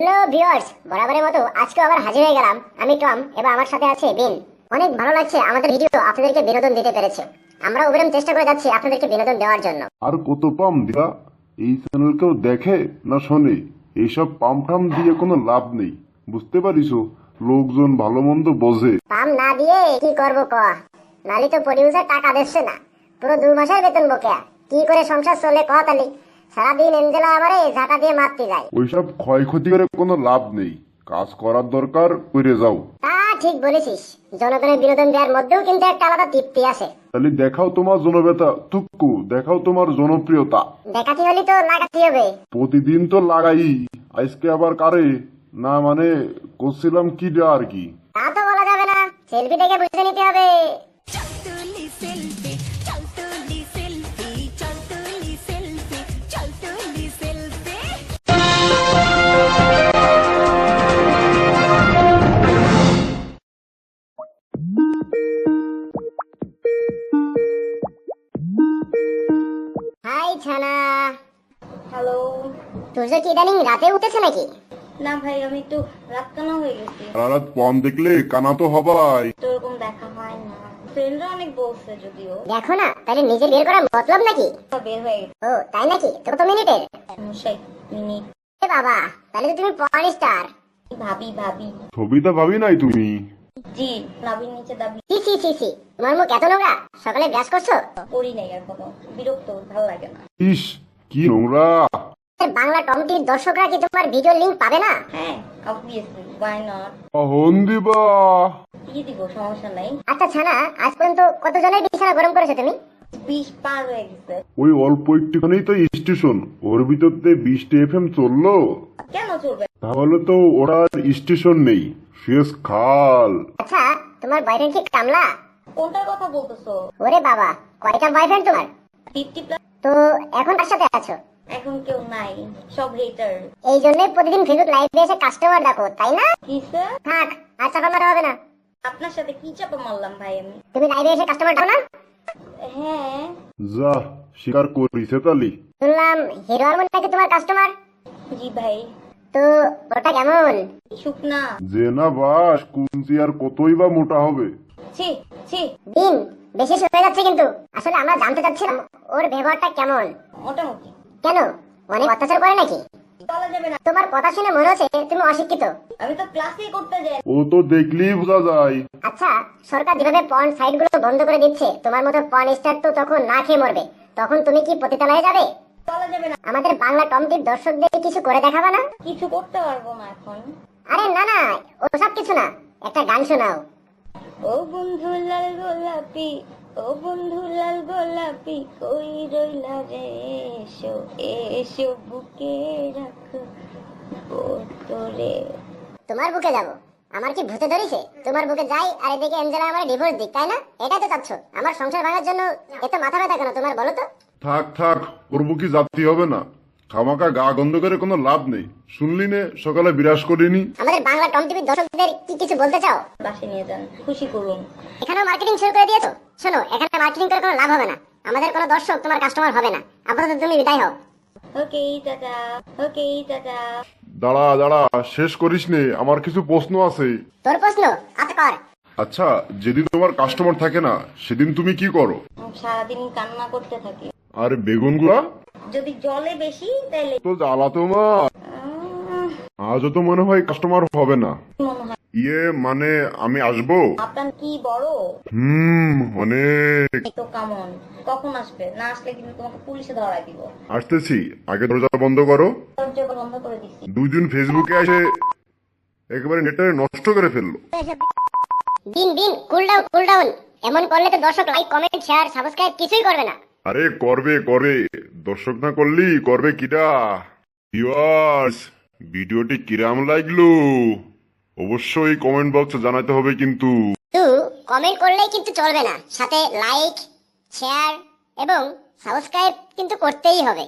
Hello viewers বরাবরের মতো আজকে আবার হাজির হয়ে গেলাম। আমি টম এবং আমার সাথে আছে বিন। অনেক ভালো লাগছে আমাদের ভিডিও আপনাদেরকে বিনোদন দিতে পেরেছে। আমরা অবিরাম চেষ্টা করে যাচ্ছি আপনাদেরকে বিনোদন দেওয়ার জন্য। আর কত পাম দিবা এই চ্যানেল কেউ দেখে না শোনে? এইসব পাম টাম দিয়ে কোনো লাভ নেই। বুঝতে পারিস লোকজন ভালো মন্দ বোঝে। পাম না দিয়ে কি করব ক? নালি তো প্রডিউসার টাকা দিচ্ছে না। পুরো দু মাসের বেতন বকেয়া। কি করে সংসার চলে ক তালি? সারাদিন এঞ্জেলা আমারে ঝাঁকা দিয়ে মারতে যায়। ওইসব ক্ষয়ক্ষতি করে কোনো লাভ নেই। কাজ করার দরকার করে যাও। তা ঠিক বলেছিস। জনগণের বিনোদন দেওয়ার মধ্যেও কিন্তু একটা আলাদা তৃপ্তি আছে। তাহলে দেখাও তোমার জনবেতা তুক্কু দেখাও তোমার জনপ্রিয়তা। দেখাতে হলে তো লাগাতে হবে। প্রতিদিন তো লাগাই। আজকে আবার কারে? না মানে করছিলাম কি আর কি? তা তো বলা যাবে না। সেলফি দেখে বুঝে নিতে হবে। ছানা। হ্যালো সূর্য কি ইদানিং রাতে উঠেছে নাকি? না ভাই আমি একটু রাত কানা হয়ে গেছি। রাত পম দেখলে কানা তো হবাই। তো এরকম দেখা হয় না। ফ্রেন্ডরা অনেক বলছে যদিও। দেখো না তাহলে নিজে বের করার মতলব নাকি? বের হয়ে গেছে। ও তাই নাকি? তো কত মিনিটের সমস্যাই মিনিট বাবা তাহলে তো তুমি স্টার। ভাবি ভাবি। ছবিটা ভাবি নাই তুমি? জি নাবির নিচে দাবি। সি সি সি সি তোমার মুখ এত নোংরা সকালে ব্রাশ করছ? করি নাই এখনও বিরক্ত ভালো লাগে না। ইস কি নোংরা। বাংলা টম টিভির দর্শকরা কি তোমার ভিডিও লিংক পাবে না? হ্যাঁ অবভিয়াসলি ওয়াই নট অহন দিবা। দিয়ে দিব সমস্যা নাই। আচ্ছা ছানা আজ পর্যন্ত কতজনের বিছানা গরম করেছ তুমি? বিশ পার হয়ে গেছে। ওই অল্প একটুখানেই তো স্টেশন ওর ভিতর দিয়ে বিশটি এফ এম চলল। কেন চলবে? তাহলে তো ওরা স্টেশন নেই। শেষ খাল আচ্ছা তোমার বয়ফ্রেন্ড কি কামলা? কোনটার কথা বলতেছো? ওরে বাবা কয়টা বয়ফ্রেন্ড তোমার? ফিফটি প্লাস তো এখন কার সাথে আছো? এখন কেউ নাই সব হেটার এই জন্যই প্রতিদিন ফেসবুক লাইভে এসে কাস্টমার দেখো তাই না? কিসে থাক আর চাপা মারা হবে না। আপনার সাথে কি চাপা মারলাম ভাই আমি? তুমি লাইভে এসে কাস্টমার দেখো না? হ্যাঁ। যা স্বীকার করিছে তালি। শুনলাম হিরো আলমন নাকি তোমার কাস্টমার জি ভাই। তো ওটা কেমন? শুকনা। যে না বাস কুঞ্চি আর কতই বা মোটা হবে? ছি ছি। দিন বেশি হয়ে যাচ্ছে কিন্তু। আসলে আমরা জানতে চাচ্ছিলাম ওর ব্যবহারটা কেমন? মোটামুটি। কেন? অনেক অত্যাচার করে নাকি? বলা যাবে না। তোমার কথা শুনে মনে হচ্ছে তুমি অশিক্ষিত। আমি তো ক্লাসে করতে যাই। ও তো দেখলেই বোঝা যায়। আচ্ছা সরকার যেভাবে পর্ন সাইটগুলো বন্ধ করে দিচ্ছে তোমার মতো পর্ন স্টার তো তখন না খেয়ে মরবে। তখন তুমি কি পতিতালয়ে যাবে? বলা যাবে না। আমাদের বাংলা টমটির দর্শকদের কিছু করে দেখাবে না? কিছু করতে পারব না এখন। আরে না না ওসব কিছু না। একটা গান শোনাও। ও বন্ধু লাল গোলাপি ও বন্ধু লাল গোলাপি কই রইলা রে? এসো এসো বুকে রাখো। ও তোরে তোমার বুকে যাব। আমার কি ভূতে ধরেছে? তোমার বুকে যাই আর এদিকে এঞ্জেলা আমার ডিভোর্স দিক তাই না? এটাই তো চাচ্ছ। আমার সংসার ভাঙার জন্য এত মাথা ব্যথা কেন তোমার বলো তো? থাক থাক ওর বুকি যাত্রী হবে না? খামাকা গা গন্ধ করে কোনো লাভ নেই। শুনলি নে সকালে বিরাজ করিনি। আমাদের বাংলা টম টিভির দর্শকদের কি কিছু বলতে চাও? বাসে নিয়ে যান খুশি করুন। এখানেও মার্কেটিং শুরু করে দিয়েছ? শোনো এখানে মার্কেটিং করে কোনো লাভ হবে না। আমাদের কোনো দর্শক তোমার কাস্টমার হবে না। আপাতত তুমি বিদায় হও। Okay tata. Okay tata. দাঁড়া দাঁড়া শেষ করিস নে আমার কিছু প্রশ্ন আছে। তোর প্রশ্ন? আচ্ছা কর। আচ্ছা যেদিন তোমার কাস্টমার থাকে না সেদিন তুমি কি করো? সারাদিন কান্না করতে থাকি। আর বেগুনগুলা? যদি জলে বেশি তাহলে তো জ্বালা তোমার আজও তো মনে হয় কাস্টমার হবে না। মনে হয়। ইয়ে মানে আমি আসব? আপনার কি বড়? হুম অনেক। তো কেমন? কখন আসবে? না আসলে কিন্তু তোমাকে পুলিশে ধরাই দিব। আসতেছি। আগে দরজা বন্ধ করো। দরজা বন্ধ করে দিচ্ছি দুই দিন ফেসবুকে এসে একেবারে নেটে নষ্ট করে ফেলল। দিন দিন কুল ডাউন কুল ডাউন এমন করলে তো দর্শক লাইক কমেন্ট শেয়ার সাবস্ক্রাইব কিছুই করবে না। আরে করবে করবে। দর্শক না করলি করবে কিরা ভিউয়ার্স ভিডিওটি কিরাম লাগল? অবশ্যই কমেন্ট বক্সে জানাতে হবে কিন্তু। কমেন্ট করলেই কিন্তু চলবে না। সাথে লাইক শেয়ার এবং সাবস্ক্রাইব কিন্তু করতেই হবে।